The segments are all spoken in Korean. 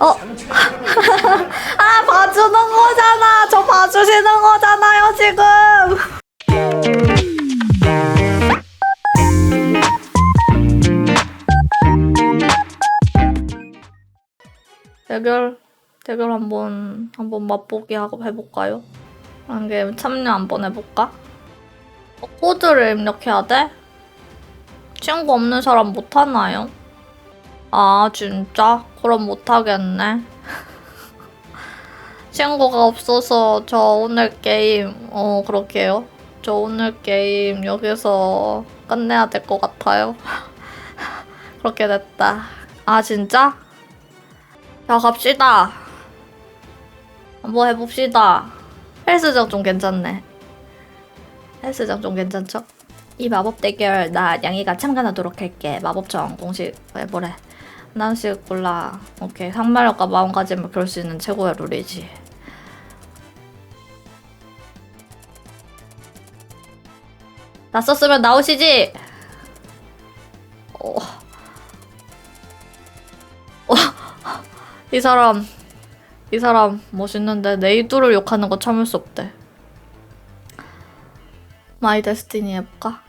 어? 아 봐주는 거잖아. 저 봐주시는 거잖아요 지금. 대결 대결 한번 한번 맛보기 하고 해볼까요? 한 게임 참여 한번 해볼까? 어, 코드를 입력해야 돼? 친구 없는 사람 못 하나요? 아 진짜? 그럼 못 하겠네. 친구가 없어서 저 오늘 게임 어 그렇게요. 저 오늘 게임 여기서 끝내야 될 것 같아요. 그렇게 됐다. 아 진짜? 자 갑시다. 한번 해봅시다. 헬스장 좀 괜찮네. 헬스장 좀 괜찮죠? 이 마법 대결 나 양이가 참가하도록 할게. 마법청 공식 해보래. 하나씩 골라. 오케이. 상마력과 마음가짐을 그럴 수 있는 최고의 룰이지. 다 썼으면 나오시지. 어. 어. 이 사람 이 사람 멋있는데 네이두를 욕하는 거 참을 수 없대. 마이 데스티니 해볼까?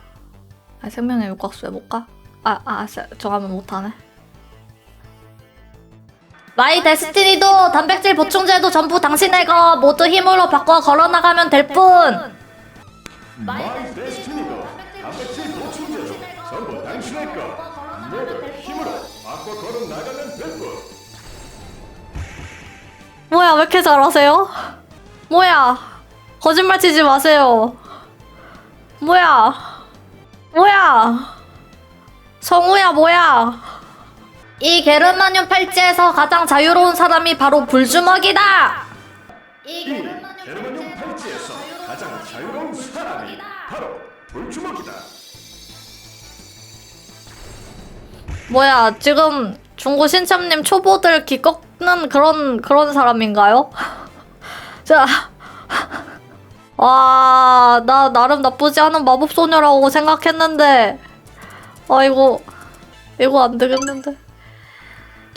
아, 생명의 육각수 해볼까? 아, 아, 세- 저가면 못하네. 마이 데스티니도 단백질 보충제도 전부 당신의 거 모두 힘으로 바꿔 걸어나가면 될 뿐. 마이 데스티니도 단백질 보충제도 전부 당신의 거 모두 힘으로 바꿔 걸어 나가면 될 뿐 뭐야, 왜 이렇게 잘하세요? 뭐야, 거짓말 치지 마세요. 뭐야, 뭐야, 성우야, 뭐야. 이 게르마늄 팔찌에서 가장 자유로운 사람이 바로 불주먹이다. 이 게르마늄 팔찌에서 가장 자유로운 사람이 바로 불주먹이다 뭐야 지금 중고 신참님 초보들 기 꺾는 그런 그런 사람인가요? 자, 와, 나 나름 나쁘지 않은 마법 소녀라고 생각했는데, 아 이거 이거 안 되겠는데.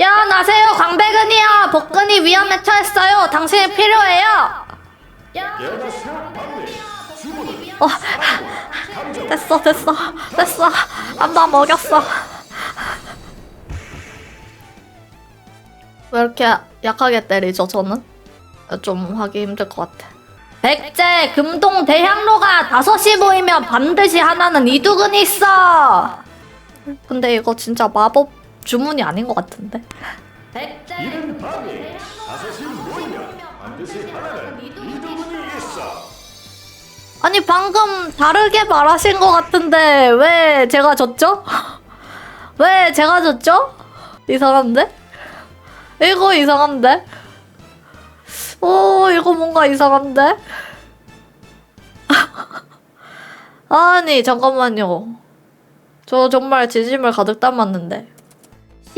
야, 나세요, 광배근이야. 복근이 위험에 처했어요. 당신이 필요해요. 어, 됐어, 됐어, 됐어. 한번 먹였어. 왜 이렇게 약하게 때리죠, 저는? 좀 하기 힘들 것 같아. 백제 금동 대향로가 다섯이 모이면 반드시 하나는 이두근이 있어. 근데 이거 진짜 마법 주문이 아닌 것 같은데. 백제 이른 밤이 다섯이 모이면 반드시 하나는 이두분이 있어 아니 방금 다르게 말하신 것 같은데 왜 제가 졌죠? 왜 제가 졌죠? 이상한데? 이거 이상한데? 오 이거 뭔가 이상한데? 아니 잠깐만요 저 정말 진심을 가득 담았는데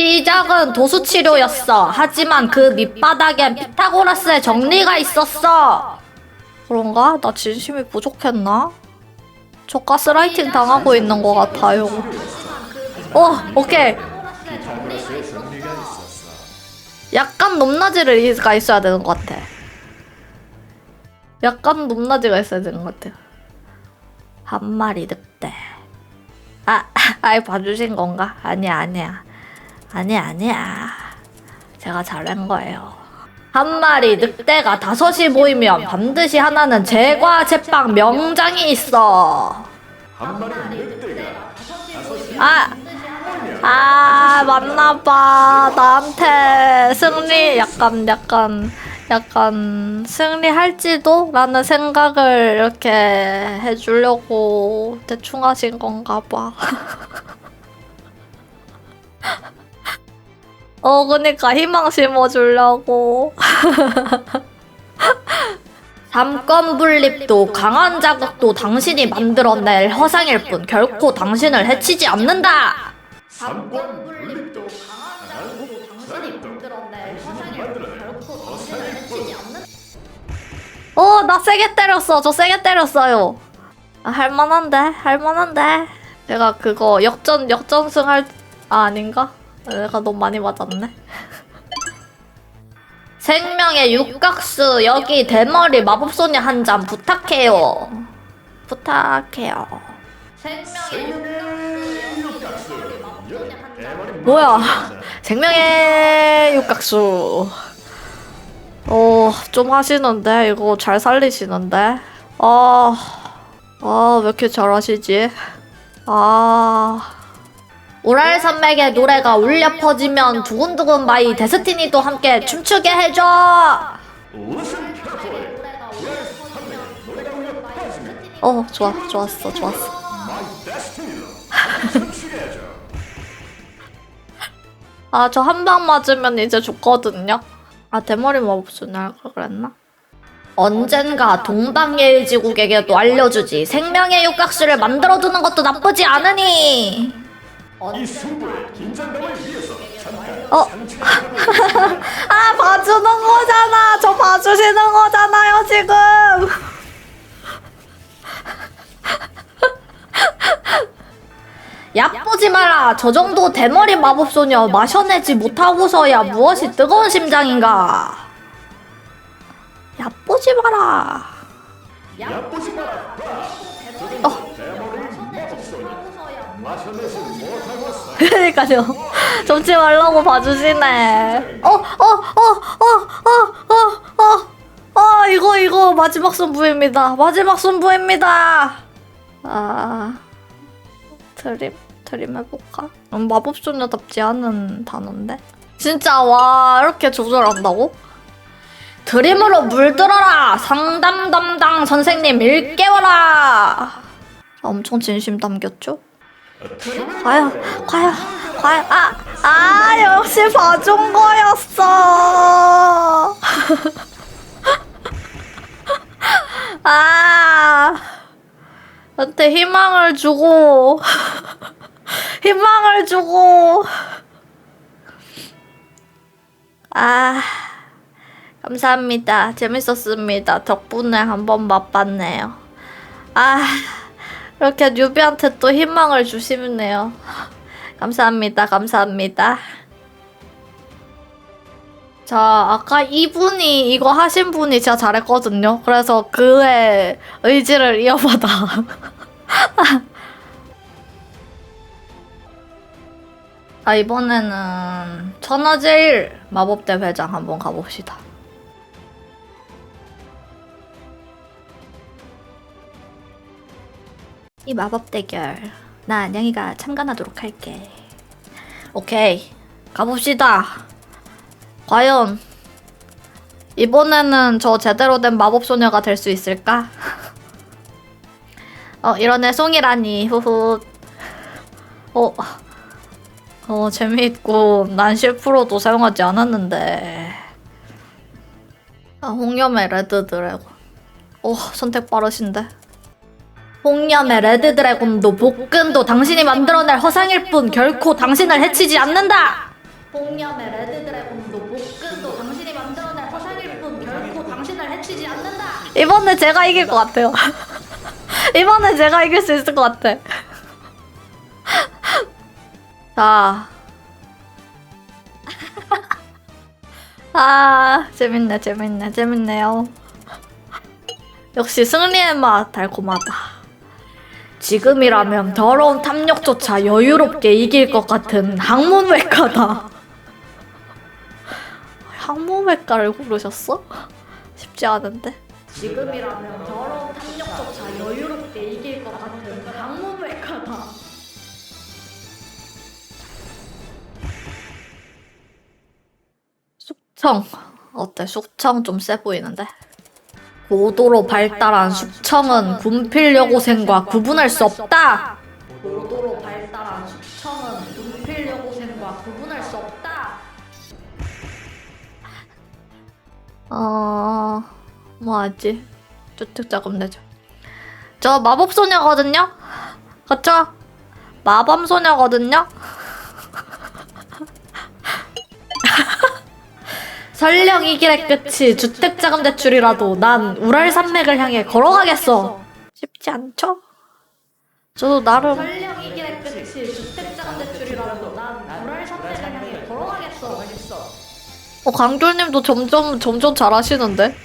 시작은 도수치료였어 하지만 그 밑바닥엔 피타고라스의 정리가 있었어 그런가? 나 진심이 부족했나? 저 가스라이팅 당하고 있는 것 같아요. 어, 오케이. 약간 높낮이가 있어야 되는 것 같아. 약간 높낮이가 있어야 되는 것 같아요. 한 마리 늑대. 아, 아예 봐주신 건가? 아니야, 아니야. 아니야, 아니야. 제가 잘한 거예요. 한 마리 늑대가 다섯이 모이면 반드시 하나는 제과 제빵 명장이 있어. 한 마리 늑대가 아, 아 맞나봐. 나한테 승리 약간 약간 약간 승리할지도? 라는 생각을 이렇게 해주려고 대충 하신 건가 봐. 어, 그니까 희망 심어주려고. 삼권 분립도 강한 자극도 당신이 만들어낼 허상일 뿐 결코 당신을 해치지 않는다. 삼권 분립도 강한 자극도 당신이 만들어낼 허상일 뿐 어, 나 세게 때렸어. 저 세게 때렸어요. 아, 할만한데? 할만한데? 제가 그거 역전, 역전승 할, 아, 아닌가? 내가 너무 많이 맞았네. 생명의 육각수 여기 대머리 마법소녀 한 잔 부탁해요. 부탁해요. 뭐야? 생명의 육각수. 어, 좀 하시는데 이거 잘 살리시는데. 아, 아, 왜 이렇게 잘하시지? 아. 우랄 산맥의 노래가 울려 퍼지면 두근두근 마이 데스티니도 함께 춤추게 해줘. 어, 좋아, 좋았어, 좋았어. 아, 저 한 방 맞으면 이제 죽거든요. 아, 대머리 마법소녀 할걸 그랬나? 언젠가 동방예의 지국에게도 알려주지. 생명의 육각수를 만들어두는 것도 나쁘지 않으니. 이 승부의 긴장감을 위해서 잠깐 어. 아, 봐주는 거잖아. 저 봐주시는 거잖아요, 지금. 얕보지 마라. 저 정도 대머리 마법소녀 마셔내지 못하고서야 무엇이 뜨거운 심장인가. 얕보지 마라. 얕보지 그러니까요. 접지 말라고 봐주시네. 어, 어, 어, 어, 어, 어, 어, 어, 이거, 이거, 마지막 승부입니다. 마지막 승부입니다. 아, 드림, 드림 해볼까? 음, 마법소녀답지 않은 단어인데? 진짜, 와, 이렇게 조절한다고? 드림으로 물들어라! 상담 담당 선생님 일깨워라! 엄청 진심 담겼죠? 과연, 과연, 과연, 아, 아, 역시 봐준 거였어. 아, 나한테 희망을 주고, 희망을 주고, 아, 감사합니다. 재밌었습니다. 덕분에 한번 맛봤네요. 아, 이렇게 뉴비한테 또 희망을 주시네요. 감사합니다. 감사합니다. 자, 아까 이분이 이거 하신 분이 진짜 잘했거든요. 그래서 그의 의지를 이어받아. 아, 이번에는 천하제일 마법대 회장 한번 가봅시다. 이 마법 대결 나 안녕이가 참관하도록 할게. 오케이 가봅시다. 과연 이번에는 저 제대로 된 마법 소녀가 될 수 있을까? 어 이런 애송이라니 후후. 어. 어 재미있고 난 실프로도 사용하지 않았는데. 아 홍염의 레드 드래곤. 오 선택 빠르신데. 홍염의 레드 드래곤도 복근도 당신이 만들어낼 허상일 뿐 결코 당신을 해치지 않는다. 홍염의 레드 드래곤도 복근도 당신이 만들어낼 허상일 뿐 결코 당신을 해치지 않는다. 이번에 제가 이길 것 같아요. 이번에 제가 이길 수 있을 것 같아. 자. 아, 재밌네, 재밌네, 재밌네요. 역시 승리의 맛 달콤하다. 지금이라면 더러운 탐욕조차 여유롭게 이길 것 같은 항문외과다. 항문외과를 고르셨어? 쉽지 않은데. 지금이라면 더러운 탐욕조차 여유롭게 이길 것 같은 항문외과다. 숙청 어때? 숙청 좀 세 보이는데? 고도로 발달한 숙청은 군필여고생과 구분할 수 없다. 고도로 발달한 숙청은 군필여고생과 구분할 수 없다. 어, 뭐 하지? 주택자금 내죠. 저 마법소녀거든요? 그쵸? 마법소녀거든요? 설령 이 길의 끝이 주택자금 대출이라도 난 우랄 산맥을 향해 걸어가겠어. 쉽지 않죠? 저도 나름 설령 이 길의 끝이 주택자금 대출이라도 난 우랄 산맥을 향해 어, 강교님도 점점, 점점 잘하시는데?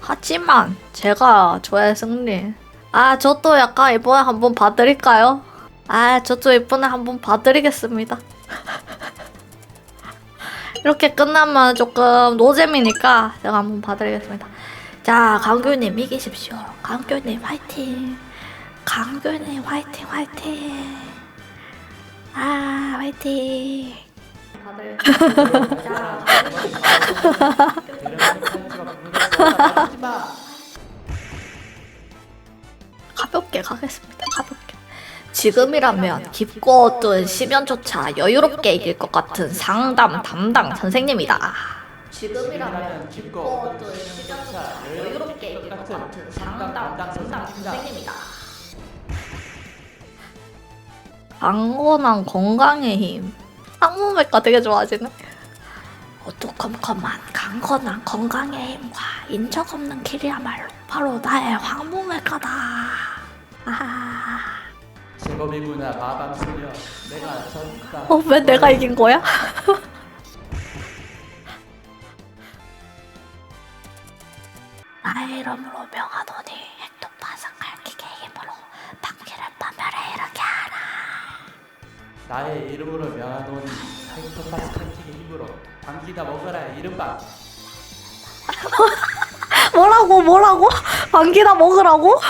하지만, 제가 저의 승리. 아, 저도 약간 이번에 한번 봐드릴까요? 아, 저도 이번에 한번 봐드리겠습니다. 이렇게 끝나면 조금 노잼이니까 제가 한번 봐드리겠습니다. 자, 강교님 이기십시오. 강교님 화이팅. 강교님 화이팅, 화이팅. 아, 화이팅. 가볍게 가겠습니다. 가볍게. 지금이라면 깊고 어두운 시면조차 여유롭게 이길 것 같은 상담 담당 선생님이다. 지금이라면 깊고 어두운 시면조차 여유롭게 이길 것 같은 상담 담당 선생님이다. 강건한 건강의 힘. 항문외과 되게 좋아하시네. 어두컴컴한 강건한 건강의 힘과 인적 없는 길이야말로 바로 나의 황무외과다. 아, 제법이구나 마방소녀 내가 졌다 어, 왜 내가 이긴 거야? 나의 이름으로 명하노니 핵도파상 갈기의 힘으로 방귀를 파멸해 이렇게 하라. 나의 이름으로 명하노니 헬토파스 칸틱의 힘으로 방귀다 먹어라 이른바 뭐라고 뭐라고? 방귀나 먹으라고?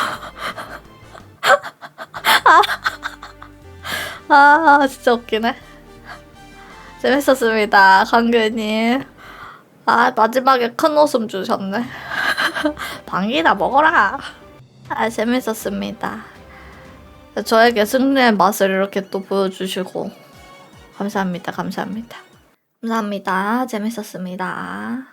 아, 아 진짜 웃기네. 재밌었습니다, 강규님. 아 마지막에 큰 웃음 주셨네. 방귀나 먹어라. 아 재밌었습니다. 저에게 승리의 맛을 이렇게 또 보여주시고 감사합니다, 감사합니다. 감사합니다. 재밌었습니다.